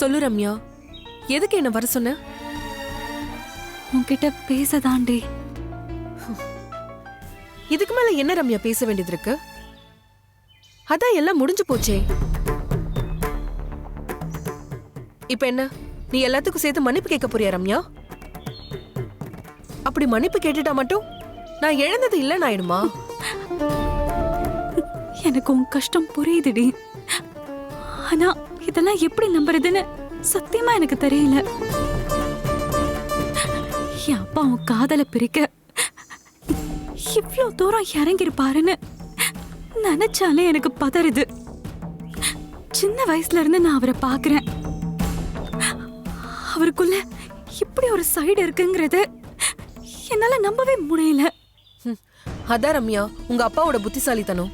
சொல்லு ரம்யா. எதுக்கு என்ன வர சொன்ன? உன்கிட்ட பேசதாண்டி. இதுக்கு மேல என்ன ரம்யா பேச வேண்டியது இருக்கு? அதான் எல்லாம் முடிஞ்சு போச்சே. இப்ப என்ன? நீ எல்லாத்துக்கும் சேர்த்து மன்னிப்பு கேட்க போறியா ரம்யா? அப்படி மன்னிப்பு கேட்டுட்டா மட்டும் நான் இழந்தது இல்லைன்னு ஆயிடுமா? எனக்கு உன் கஷ்டம் புரியுதுடி. ஆனா இதெல்லாம் எப்படி நம்புறதுன்னு சத்தியமா எனக்கு தெரியல. என் அப்பா உன் காதல பிரிக்க இவ்வளோ தூரம் இறங்கிருப்பாருன்னு நினைச்சாலே எனக்கு பதறுது. சின்ன வயசுல இருந்து நான் அவரை பாக்குறேன் அவருக்குள்ள இப்படி ஒரு சைடு இருக்குங்கிறது என்னால நம்பவே முடியல. அதான் ரம்யா உங்க அப்பாவோட புத்திசாலித்தனம்.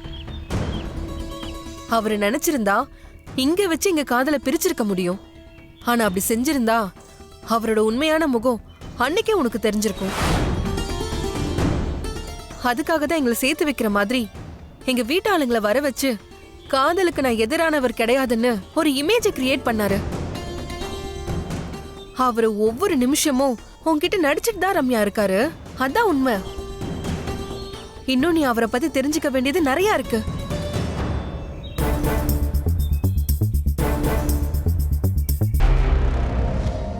அவரு நினைச்சிருந்தா இங்க வச்சு எங்க காதல பிரிச்சிருக்க முடியும். ஆனா அப்படி செஞ்சிருந்தா அவரோட உண்மையான முகம் அன்னைக்கே உனக்கு தெரிஞ்சிருக்கும். அதுக்காக தான் எங்களை சேர்த்து வைக்கிற மாதிரி எங்க வீட்டாளுங்களை வர வச்சு காதலுக்கு நான் எதிரானவர் கிடையாதுன்னு ஒரு இமேஜை கிரியேட் பண்ணாரு. அவரு ஒவ்வொரு நிமிஷமும் உன்கிட்ட நடிச்சிட்டு தான் ரம்யா இருக்காரு. அதான் உண்மை. இன்னும் நீ அவரை பத்தி தெரிஞ்சுக்க வேண்டியது நிறைய இருக்கு.